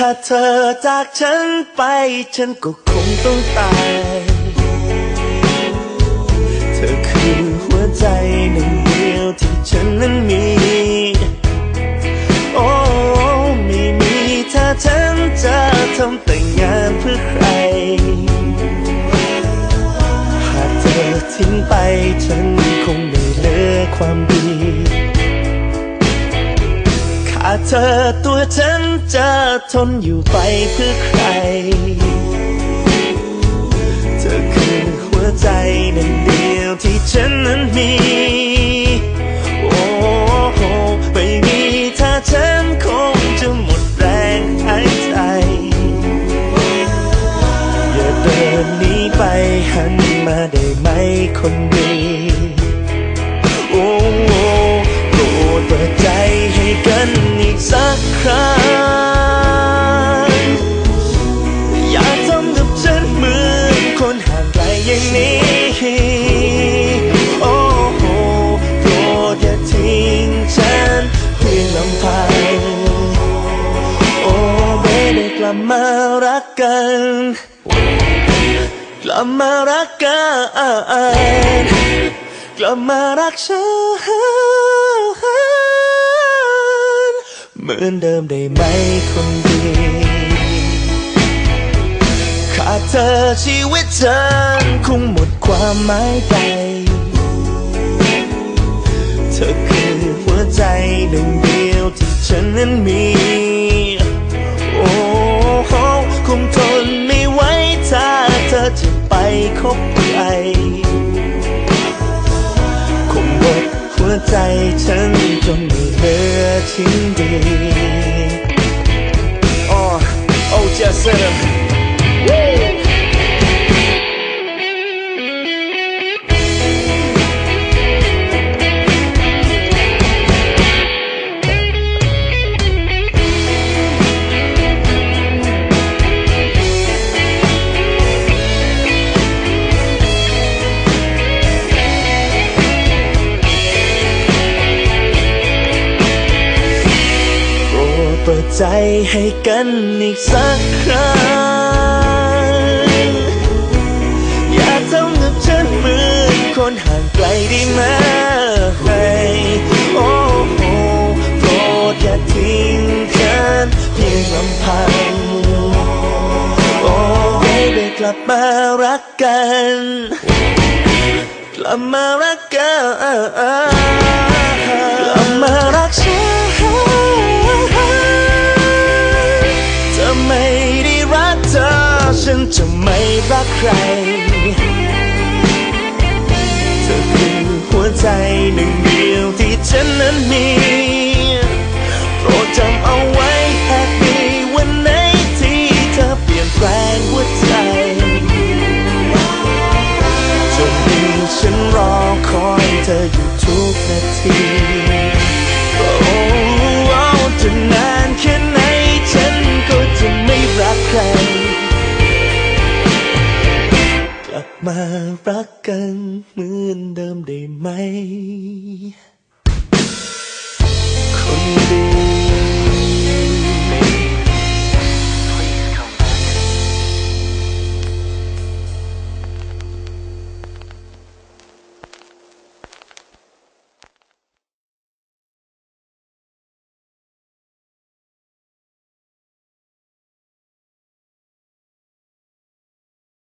ถ้าเธอจากฉันไป ฉันก็คงต้องตาย เธอคือหัวใจหนึ่งเดียวที่ฉันนั้นมี โอ้ไม่มีถ้าฉันจะทำแต่งงานเพื่อใคร หากเธอทิ้งไปฉันคงไม่เหลือความดี เธอตัวฉันจะทนอยู่ไปเพื่อใคร เธอคือหัวใจนึ่งเดียวที่ฉันนั้นมี โอ้โหไม่มีถ้าฉันคงจะหมดแรงหายใจ อย่าเดินหนีไปหันมาได้ไหมคนดี กันอีกสักครั้ง อย่าทำกับฉันเหมือนคนห่างไกลอย่างนี้ โอ้โหโปรดอย่าทิ้งฉันเพียงลำพัง โอ้เบได้กลับมารักกัน กลับมารักกัน กลับมารักฉัน เหมือนเดิมได้ไหมคนดีขาดเธอชีวิตฉันคงหมดความหมายไปเธอคือหัวใจหนึ่งเดียวที่ฉันนั้นมี โอ้โหคงทนไม่ไหวถ้าเธอจะไปคบใครคงหมดหัวใจฉันจนม่ เหลือชิ้นดี Oh, oh, just said ปิดใจให้กันอีกสักครั้ง อย่าทำกับฉันเหมือนคนห่างไกลได้ไหมโอ้โหโปรดอย่าทิ้งฉันเพียงลำพัง โอ้ได้กลับมารักกัน กลับมารักกัน รักใคร เธอคือหัวใจหนึ่ง มารักกันเหมือนเดิมได้ไหม